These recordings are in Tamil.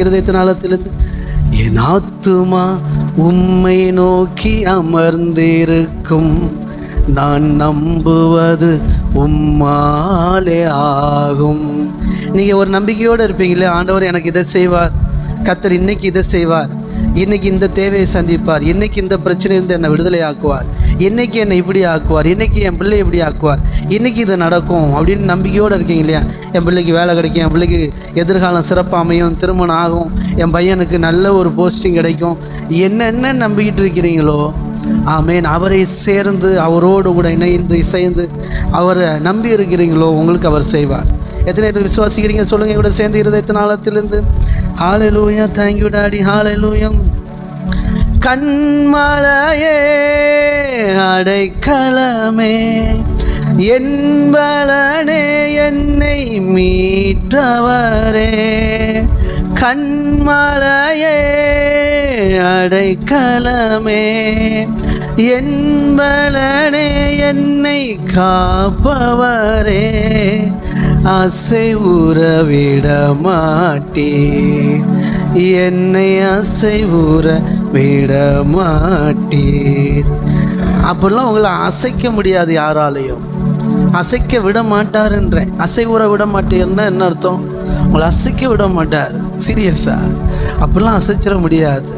இருதயத்தினாலத்திலிருந்து என் ஆத்துமா உம்மை நோக்கி அமர்ந்திருக்கும். நான் நம்புவது உம்மாலே ஆகும். நீங்கள் ஒரு நம்பிக்கையோடு இருப்பீங்களே ஆண்டவர் எனக்கு இதை செய்வார். கத்தர் இன்னைக்கு இதை செய்வார். இன்னைக்கு இந்த தேவையை சந்திப்பார். இன்னைக்கு இந்த பிரச்சனையிலிருந்து என்னை விடுதலை ஆக்குவார் என்னைக்கு என்னை இப்படி ஆக்குவார்? என்னைக்கு என் பிள்ளை இப்படி ஆக்குவார்? இன்னைக்கு இது நடக்கும் அப்படின்னு நம்பிக்கையோடு இருக்கீங்க இல்லையா? என் பிள்ளைக்கு வேலை கிடைக்கும் என் பிள்ளைக்கு எதிர்காலம் சிறப்பாக அமையும் திருமணம் ஆகும் என் பையனுக்கு நல்ல ஒரு போஸ்டிங் கிடைக்கும். என்னென்ன நம்பிக்கிட்டு இருக்கிறீங்களோ ஆமேன் அவரை சேர்ந்து அவரோடு கூட இணைந்து இசைந்து அவரை நம்பி இருக்கிறீங்களோ உங்களுக்கு அவர் செய்வார். எத்தனை பேர் விசுவாசிக்கிறீங்க? சொல்லுங்க கூட சேர்ந்து இருதயத்தின் ஆழத்திலிருந்து. ஹாலலூயா தேங்க்யூ டாடி ஹாலலூயம் கண்மலையே அடைக்கலமே என்பலனே என்னை மீட்டவரே கண்மலையே அடைக்கலமே என்பலனே என்னை காப்பவரே. அசை உறவிட மாட்டே என்னை அசை உற விட மாட்டீர் அப்படிலாம் உங்களை அசைக்க முடியாது யாராலையும். அசைக்க விட மாட்டாருன்றேன் அசை உற விட மாட்டீர்னா என்ன அர்த்தம்? உங்களை அசைக்க விட மாட்டார் சீரியஸா அப்படிலாம் அசைச்சிட முடியாது.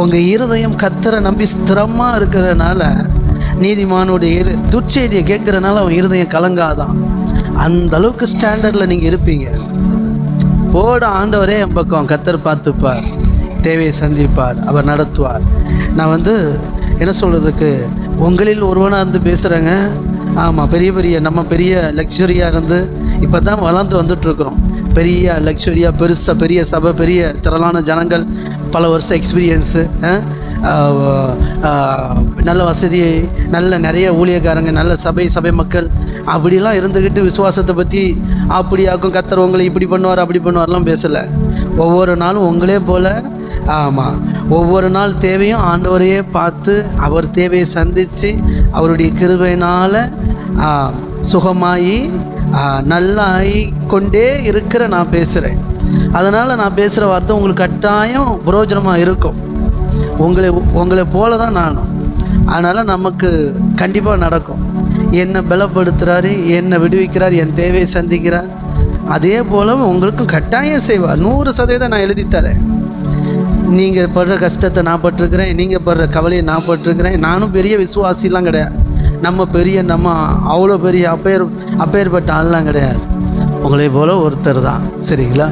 உங்கள் இருதயம் கத்தரை நம்பி ஸ்திரமாக இருக்கிறனால நீதிமானுடைய இரு. துர்ச்செய்தியை கேட்குறனால அவன் இருதயம் கலங்காதான். அந்த அளவுக்கு ஸ்டாண்டர்டில் நீங்கள் இருப்பீங்க. போட ஆண்டவரே என் பக்கம் கத்தர் பார்த்துப்பார். தேவையை சந்திப்பார் அவர் நடத்துவார். நான் வந்து என்ன சொல்கிறதுக்கு உங்களில் ஒருவனாக இருந்து பேசுகிறேங்க ஆமாம் பெரிய பெரிய நம்ம பெரிய லக்ஸரியாக இருந்து இப்போ தான் வளர்ந்து வந்துட்டுருக்குறோம். பெரிய லக்ஸரியாக பெருசாக பெரிய சபை பெரிய திரளான ஜனங்கள் பல வருஷம் எக்ஸ்பீரியன்ஸு நல்ல வசதி நல்ல நிறைய ஊழியக்காரங்க நல்ல சபை சபை மக்கள் அப்படிலாம் இருந்துக்கிட்டு விசுவாசத்தை பற்றி அப்படியாக்கும் கத்துறவங்களை இப்படி பண்ணுவார் அப்படி பண்ணுவார்லாம் பேசலை. ஒவ்வொரு நாளும் உங்களே போல் ஆமாம் ஒவ்வொரு நாள் தேவையும் ஆண்டவரையே பார்த்து அவர் தேவையை சந்தித்து அவருடைய கிருபையினால் சுகமாகி நல்லா ஆகி கொண்டே இருக்கிற நான் பேசுகிறேன் அதனால் நான் பேசுகிற வார்த்தை உங்களுக்கு கட்டாயம் புரோஜனமாக இருக்கும். உங்களை உங்களை போல தான் நானும். அதனால் நமக்கு கண்டிப்பாக நடக்கும். என்னை பலப்படுத்துகிறாரு என்னை விடுவிக்கிறார் என் தேவையை சந்திக்கிறார். அதே போல உங்களுக்கும் கட்டாயம் செய்வார். நூறு சதவீதம் நான் எழுதி தரேன். நீங்கள் படுற கஷ்டத்தை நான் பட்டிருக்கிறேன் நீங்கள் படுற கவலையை நான் பட்டிருக்கிறேன். நானும் பெரிய விசுவாசிலாம் கிடையாது. நம்ம பெரிய நம்ம அவ்வளோ பெரிய அப்பேர் அப்பேற்பட்ட ஆள்லாம் கிடையாது. உங்களை போல் ஒருத்தர் தான் சரிங்களா?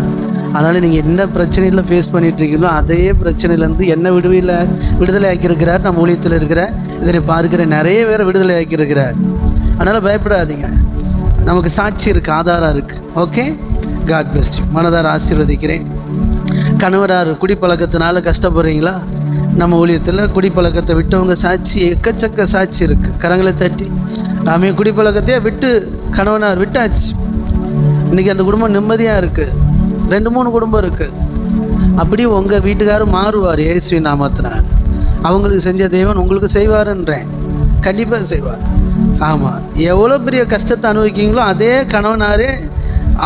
அதனால் நீங்கள் என்ன பிரச்சனையில் ஃபேஸ் பண்ணிட்டு இருக்கீங்களோ அதே பிரச்சனையிலேருந்து என்ன விடுவியில் விடுதலை ஆக்கியிருக்கிறார் நம்ம ஊழியத்தில் இருக்கிற இதனை பார்க்கிற நிறைய பேரை விடுதலை ஆக்கியிருக்கிறார். அதனால் பயப்படாதீங்க. நமக்கு சாட்சி இருக்குது ஆதாரம் இருக்குது ஓகே காட் பெஸ்ட் மனதார ஆசீர்வதிக்கிறேன். கணவரார் குடிப்பழக்கத்தினால கஷ்டப்படுறீங்களா? நம்ம ஊழியத்தில் குடிப்பழக்கத்தை விட்டவங்க சாட்சி எக்கச்சக்க சாட்சி இருக்குது கரங்களை தட்டி. நாமே குடிப்பழக்கத்தையே விட்டு கணவனார் விட்டாச்சு. இன்றைக்கி அந்த குடும்பம் நிம்மதியாக இருக்குது ரெண்டு மூணு குடும்பம் இருக்குது அப்படி உங்கள் வீட்டுக்காரர் மாறுவார் ஏசுவி நாமத்தினார் அவங்களுக்கு செஞ்ச தெய்வன் உங்களுக்கு செய்வாருன்றேன். கண்டிப்பாக செய்வார். ஆமாம் எவ்வளோ பெரிய கஷ்டத்தை அனுபவிக்கீங்களோ அதே கணவனாரே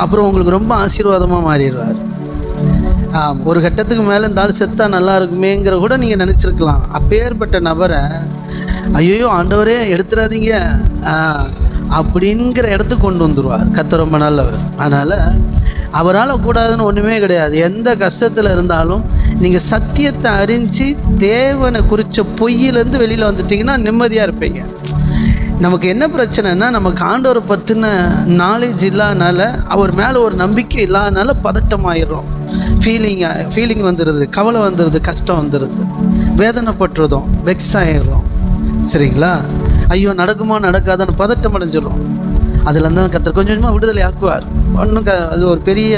அப்புறம் உங்களுக்கு ரொம்ப ஆசீர்வாதமாக மாறிடுவார். ஒரு கட்டத்துக்கு மேலே இருந்தாலும் செத்தா நல்லா இருக்குமேங்கிற கூட நீங்கள் நினச்சிருக்கலாம். அப்பேற்பட்ட நபரை ஐயோ ஆண்டவரே எடுத்துடாதீங்க. அப்படிங்கிற இடத்துக்கு கொண்டு வந்துடுவார் கத்த ரொம்ப நல்லவர். அதனால் அவரால் கூடாதுன்னு ஒன்றுமே கிடையாது. எந்த கஷ்டத்தில் இருந்தாலும் நீங்கள் சத்தியத்தை அறிஞ்சு தேவனை குறித்த பொய்யிலேருந்து வெளியில் வந்துட்டிங்கன்னா நிம்மதியாக இருப்பீங்க. நமக்கு என்ன பிரச்சனைனா நமக்கு ஆண்டவரை பற்றின நாலேஜ் இல்லாதனால அவர் மேலே ஒரு நம்பிக்கை இல்லாதனால பதட்டமாயிடுறோம். ஃபீலிங் ஃபீலிங் வந்துடுது கவலை வந்துடுது கஷ்டம் வந்துடுது வேதனைப்பட்டுறதும் வெக்ஸ் ஆயிடுறோம். சரிங்களா? ஐயோ நடக்குமா நடக்காதான்னு பதட்டம் அடைஞ்சிடும் அதில் தான் கத்தர் கொஞ்சம் கொஞ்சமாக விடுதலை ஆக்குவார். ஒன்றும் க அது ஒரு பெரிய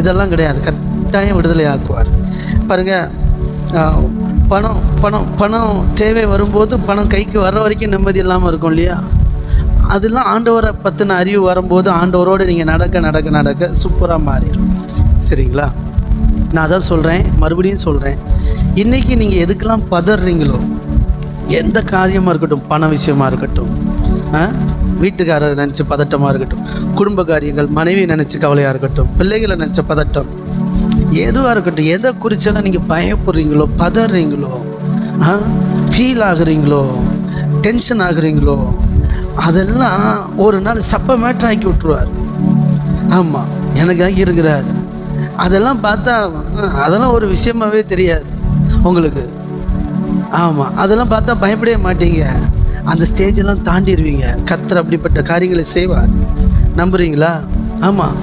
இதெல்லாம் கிடையாது. கட்டாயம் விடுதலை ஆக்குவார். பாருங்கள் பணம் பணம் பணம் தேவை வரும்போது பணம் கைக்கு வர்ற வரைக்கும் நிம்மதி இல்லாமல் இருக்கும் இல்லையா? அதெல்லாம் ஆண்டவரை பற்றின அறிவு வரும்போது ஆண்டவரோடு நீங்கள் நடக்க நடக்க நடக்க சூப்பராக மாறிடும். சரிங்களா? நான் அதான் சொல்கிறேன் மறுபடியும் சொல்கிறேன் இன்றைக்கி நீங்கள் எதுக்கெல்லாம் பதறீங்களோ எந்த காரியமாக இருக்கட்டும் பண விஷயமாக இருக்கட்டும் ஆ? நினச்சி பதட்டமாக இருக்கட்டும் குடும்ப காரியங்கள் மனைவி நினச்சி கவலையாக இருக்கட்டும் பிள்ளைகளை நினச்ச பதட்டம் எதுவாக இருக்கட்டும் எதை குறிச்சாலும் நீங்கள் பயப்படுறீங்களோ பதறீங்களோ ஆ? ஃபீல் ஆகுறீங்களோ டென்ஷன் ஆகுறீங்களோ அதெல்லாம் ஒரு நாள் சப்ப மேட்டர் ஆக்கி விட்ருவார் ஆமாம் எனக்காக இருக்கிறார். அதெல்லாம் பார்த்தா அதெல்லாம் ஒரு விஷயமாவே தெரியாது உங்களுக்கு. ஆமாம் அதெல்லாம் பார்த்தா பயப்படவே மாட்டீங்க. அந்த ஸ்டேஜெல்லாம் தாண்டிடுவீங்க. கத்தர் அப்படிப்பட்ட காரியங்களை செய்வார். நம்புறீங்களா? ஆமாம்